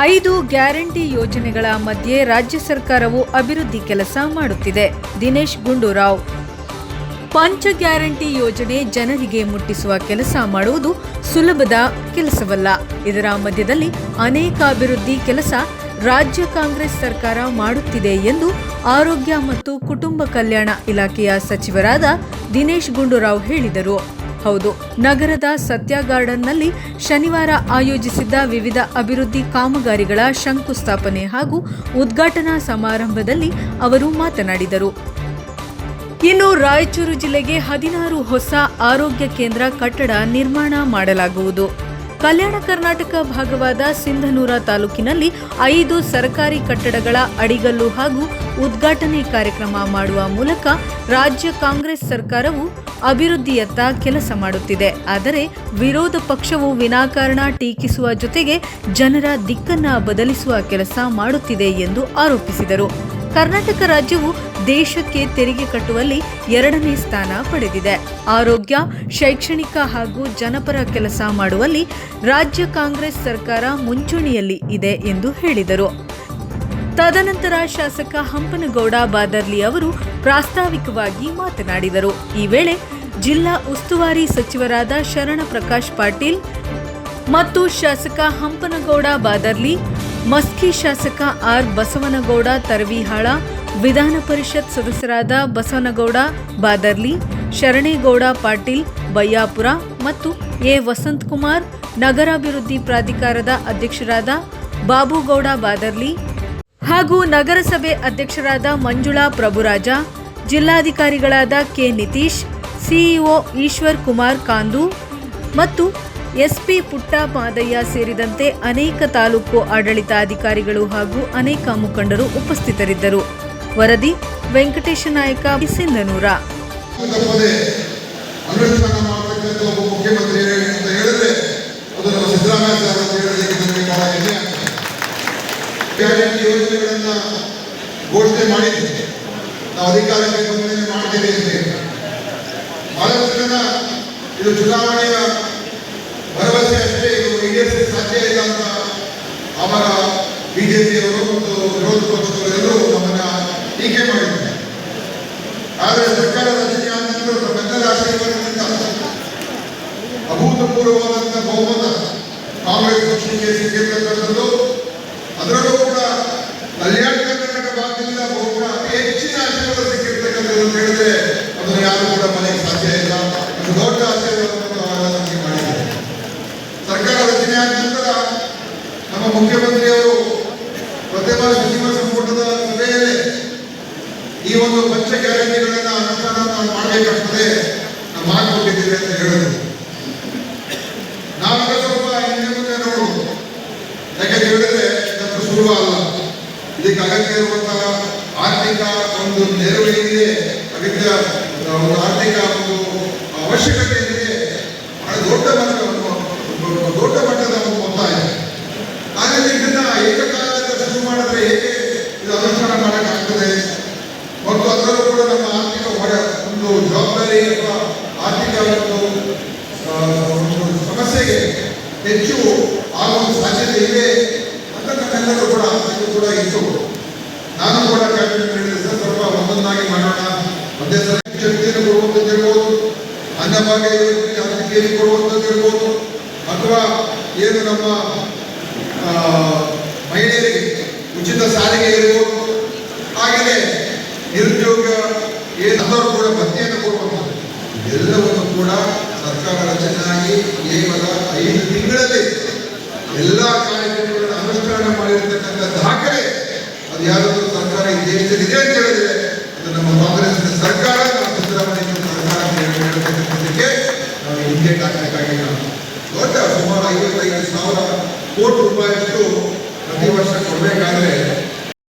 ಐದು ಗ್ಯಾರಂಟಿ ಯೋಜನೆಗಳ ಮಧ್ಯೆ ರಾಜ್ಯ ಸರ್ಕಾರವು ಅಭಿವೃದ್ಧಿ ಕೆಲಸ ಮಾಡುತ್ತಿದೆ. ದಿನೇಶ್ ಗುಂಡೂರಾವ್. ಪಂಚ ಗ್ಯಾರಂಟಿ ಯೋಜನೆ ಜನರಿಗೆ ಮುಟ್ಟಿಸುವ ಕೆಲಸ ಮಾಡುವುದು ಸುಲಭದ ಕೆಲಸವಲ್ಲ. ಇದರ ಮಧ್ಯದಲ್ಲಿ ಅನೇಕ ಅಭಿವೃದ್ಧಿ ಕೆಲಸ ರಾಜ್ಯ ಕಾಂಗ್ರೆಸ್ ಸರ್ಕಾರ ಮಾಡುತ್ತಿದೆ ಎಂದು ಆರೋಗ್ಯ ಮತ್ತು ಕುಟುಂಬ ಕಲ್ಯಾಣ ಇಲಾಖೆಯ ಸಚಿವರಾದ ದಿನೇಶ್ ಗುಂಡೂರಾವ್ ಹೇಳಿದರು. ಹೌದು, ನಗರದ ಸತ್ಯ ಗಾರ್ಡನ್ನಲ್ಲಿ ಶನಿವಾರ ಆಯೋಜಿಸಿದ್ದ ವಿವಿಧ ಅಭಿವೃದ್ಧಿ ಕಾಮಗಾರಿಗಳ ಶಂಕುಸ್ಥಾಪನೆ ಹಾಗೂ ಉದ್ಘಾಟನಾ ಸಮಾರಂಭದಲ್ಲಿ ಅವರು ಮಾತನಾಡಿದರು. ಇನ್ನು ರಾಯಚೂರು ಜಿಲ್ಲೆಗೆ ಹದಿನಾರು ಹೊಸ ಆರೋಗ್ಯ ಕೇಂದ್ರ ಕಟ್ಟಡ ನಿರ್ಮಾಣ ಮಾಡಲಾಗುವುದು. ಕಲ್ಯಾಣ ಕರ್ನಾಟಕ ಭಾಗವಾದ ಸಿಂಧನೂರ ತಾಲೂಕಿನಲ್ಲಿ ಐದು ಸರ್ಕಾರಿ ಕಟ್ಟಡಗಳ ಅಡಿಗಲ್ಲು ಹಾಗೂ ಉದ್ಘಾಟನೆ ಕಾರ್ಯಕ್ರಮ ಮಾಡುವ ಮೂಲಕ ರಾಜ್ಯ ಕಾಂಗ್ರೆಸ್ ಸರ್ಕಾರವು ಅಭಿವೃದ್ಧಿಯತ್ತ ಕೆಲಸ ಮಾಡುತ್ತಿದೆ. ಆದರೆ ವಿರೋಧ ಪಕ್ಷವು ವಿನಾಕಾರಣ ಟೀಕಿಸುವ ಜೊತೆಗೆ ಜನರ ದಿಕ್ಕನ್ನ ಬದಲಿಸುವ ಕೆಲಸ ಮಾಡುತ್ತಿದೆ ಎಂದು ಆರೋಪಿಸಿದರು. ಕರ್ನಾಟಕ ರಾಜ್ಯವು ದೇಶಕ್ಕೆ ತೆರಿಗೆ ಕಟ್ಟುವಲ್ಲಿ ಎರಡನೇ ಸ್ಥಾನ ಪಡೆದಿದೆ. ಆರೋಗ್ಯ, ಶೈಕ್ಷಣಿಕ ಹಾಗೂ ಜನಪರ ಕೆಲಸ ಮಾಡುವಲ್ಲಿ ರಾಜ್ಯ ಕಾಂಗ್ರೆಸ್ ಸರ್ಕಾರ ಮುಂಚೂಣಿಯಲ್ಲಿ ಇದೆ ಎಂದು ಹೇಳಿದರು. ತದನಂತರ ಶಾಸಕ ಹಂಪನಗೌಡ ಬಾದರ್ಲಿ ಅವರು ಪ್ರಾಸ್ತಾವಿಕವಾಗಿ ಮಾತನಾಡಿದರು. ಈ ವೇಳೆ ಜಿಲ್ಲಾ ಉಸ್ತುವಾರಿ ಸಚಿವರಾದ ಶರಣ ಪ್ರಕಾಶ್ ಪಾಟೀಲ್ ಮತ್ತು ಶಾಸಕ ಹಂಪನಗೌಡ ಬಾದರ್ಲಿ, ಮಸ್ಕಿ ಶಾಸಕ ಆರ್ ಬಸವನಗೌಡ, ತರವಿಹಾಳ ವಿಧಾನ ಪರಿಷತ್ ಸದಸ್ಯರಾದ ಬಸವನಗೌಡ, ಬಾದರ್ಲಿ, ಶರಣೇಗೌಡ ಪಾಟೀಲ್ ಬಯ್ಯಾಪುರ ಮತ್ತು ಎ. ವಸಂತಕುಮಾರ್ ನಗರಾಭಿವೃದ್ಧಿ ಪ್ರಾಧಿಕಾರದ ಅಧ್ಯಕ್ಷರಾದ ಬಾಬುಗೌಡ ಬಾದರ್ಲಿ ಹಾಗೂ ನಗರಸಭೆ ಅಧ್ಯಕ್ಷರಾದ ಮಂಜುಳಾ ಪ್ರಭುರಾಜ, ಜಿಲ್ಲಾಧಿಕಾರಿಗಳಾದ ಕೆ. ನಿತೀಶ್, ಸಿಇಒ ಈಶ್ವರ್ ಕುಮಾರ್ ಕಾಂದು ಮತ್ತು ಎಸ್ಪಿ ಪುಟ್ಟ ಮಾದಯ್ಯ ಸೇರಿದಂತೆ ಅನೇಕ ತಾಲೂಕು ಆಡಳಿತಾಧಿಕಾರಿಗಳು ಹಾಗೂ ಅನೇಕ ಮುಖಂಡರು ಉಪಸ್ಥಿತರಿದ್ದರು. ವರದಿ ವೆಂಕಟೇಶ ನಾಯಕ ಯೋಜನೆಗಳನ್ನ ಘೋಷಣೆ ಮಾಡಿದ್ವಿ ನಾವು ಅಂತ ಹೇಳಿ. ಬಹಳಷ್ಟು ಜನ ಇದು ಚುನಾವಣೆಯ ಭರವಸೆ ಅಷ್ಟೇ, ಇದು ಈಡೇರಿಸಲು ಸಾಧ್ಯ ಇಲ್ಲ ಅಂತ ಅವರ ಬಿಜೆಪಿಯವರು ಮತ್ತು ವಿರೋಧ ನಮ್ಮನ್ನ ಟೀಕೆ ಮಾಡಿದ್ದಾರೆ ಆದರೆ ಸರ್ಕಾರ ರಚನೆ ಆದ ನಂತರ ನಮ್ಮೆಲ್ಲರ ಆಶೀರ್ವಾದದಿಂದ ಅಭೂತಪೂರ್ವವಾದಂತಹ ಬಹುಮತ ಕಾಂಗ್ರೆಸ್ ಪಕ್ಷಕ್ಕೆ ಸಿಕ್ಕಿರ್ತಕ್ಕಂಥದ್ದು ಅದರಲ್ಲೂ ಕೂಡ ಕಲ್ಯಾಣ ಕರ್ನಾಟಕ ಭಾಗದಿಂದ ಬಹುಗುಣ ಅತಿ ಹೆಚ್ಚಿನ ಆಶೀರ್ವಾದ ಸಿಕ್ಕಿರ್ತಕ್ಕಂಥದ್ದು ಅಂತ ಹೇಳಿದ್ರೆ ಅದನ್ನು ಯಾರು ಕೂಡ ಮನೆಗೆ ಸಾಧ್ಯ ಇಲ್ಲ. ಒಂದು ದೊಡ್ಡ ಆಶೀರ್ವಾದವನ್ನು ನಮಗೆ ಸರ್ಕಾರ ರಚನೆ ಆದ ನಂತರ ನಮ್ಮ ಮುಖ್ಯಮಂತ್ರಿಯವರು ಪ್ರತಿಭಾ ಸಚಿವ ಸಂಪುಟದ ಸಭೆಯಲ್ಲಿ ಈ ಒಂದು ಪಂಚ ಗ್ಯಾರಂಟಿಗಳನ್ನ ಅನುಷ್ಠಾನ ನಾವು ಮಾಡಬೇಕಾಗ್ತದೆ. ನಾವು ಮಾಡಿಕೊಟ್ಟಿದ್ದೇವೆ ಅಂತ ಹೇಳಿದ್ರು ನಾವೆಲ್ಲ ಸ್ವಲ್ಪ ಹಿಂದೆ ಮುಂದೆ ನೋಡೋದು ಹೇಳಿದ್ರೆ ಇದಕ್ಕೆ ಸುಲಭ ಅಲ್ಲ. ಇದಕ್ಕೆ ಅಗತ್ಯ ಇರುವಂತಹ ಆರ್ಥಿಕ ಒಂದು ನೆರವೇರಿದೆ ಅಗತ್ಯ ಒಂದು ಆರ್ಥಿಕ ಒಂದು ಅವಶ್ಯಕತೆ ಇದೆ ಬಹಳ ದೊಡ್ಡ ಮಟ್ಟದ ದೊಡ್ಡ ಮಟ್ಟದ ಒಂದು ಮೊತ್ತ ಇದೆ ಹಾಗಾಗಿ ಇದನ್ನ ಏಕಕಾಲದಲ್ಲಿ ಶುರು ಮಾಡಿದ್ರೆ ಹೇಗೆ ಇದು ಅನುಷ್ಠಾನ ಮಾಡೋಕ್ಕಾಗ್ತದೆ ಮತ್ತು ಅದರಲ್ಲೂ ಕೂಡ ನಮ್ಮ ಆರ್ಥಿಕ ಹೊರ ಒಂದು ಜವಾಬ್ದಾರಿ ಅಥವಾ ಆರ್ಥಿಕ ಒಂದು ಸಮಸ್ಯೆಗೆ ಹೆಚ್ಚು ಆಗುವ ಸಾಧ್ಯತೆ ಇದೆ ಅಂತ ನಮ್ಮೆಲ್ಲರೂ ಕೂಡ ಇದು ಕೂಡ ಇತ್ತು ನಾನು ಕೂಡ ಸ್ವಲ್ಪ ಒಂದೊಂದಾಗಿ ಮಾಡೋಣ. ಒಂದೇ ಸಲ ಶಕ್ತಿಯನ್ನು ಕೊಡುವಂಥದ್ದು ಇರ್ಬೋದು. ಅನ್ನಭಾಗ್ಯ ಯೋಜನೆ ಕೊಡುವಂಥದ್ದು ಇರ್ಬೋದು. ಅಥವಾ ಏನು ನಮ್ಮ ಮಹಿಳೆಯರಿಗೆ ಉಚಿತ ಸಾರಿಗೆ ಇರ್ಬೋದು. ಹಾಗೆಯೇ ನಿರುದ್ಯೋಗ ಏನಾದರೂ ಕೂಡ ಭತ್ಯೆಯನ್ನು ಕೂಡ ಸರ್ಕಾರ ರಚನೆಯಾಗಿ ಕೇವಲ ಐದು ತಿಂಗಳಲ್ಲಿ ಎಲ್ಲ ಕಾರ್ಯಕ್ರಮಗಳನ್ನು ಅನುಷ್ಠಾನ ಮಾಡಿರ್ತಕ್ಕಂಥ ದಾಖಲೆ ಅದು ಯಾರಾದರೂ ಸರ್ಕಾರ ಈ ದೇಶದಲ್ಲಿ ಇದೆ ಅಂತ ಹೇಳಿದ್ರೆ ಅದು ನಮ್ಮ ಕಾಂಗ್ರೆಸ್ ಸರ್ಕಾರ, ನಮ್ಮ ಸಿದ್ದರಾಮಯ್ಯ ಸರ್ಕಾರ ಹೇಳ್ತಕ್ಕಂಥದ್ದಕ್ಕೆ ನಾವು ಹಿಂದೆ ಹಾಕಬೇಕಾಗಿಲ್ಲ ದೊಡ್ಡ ಸುಮಾರು ಐವತ್ತೈದು ಸಾವಿರ ಕೋಟಿ ರೂಪಾಯಿಯಷ್ಟು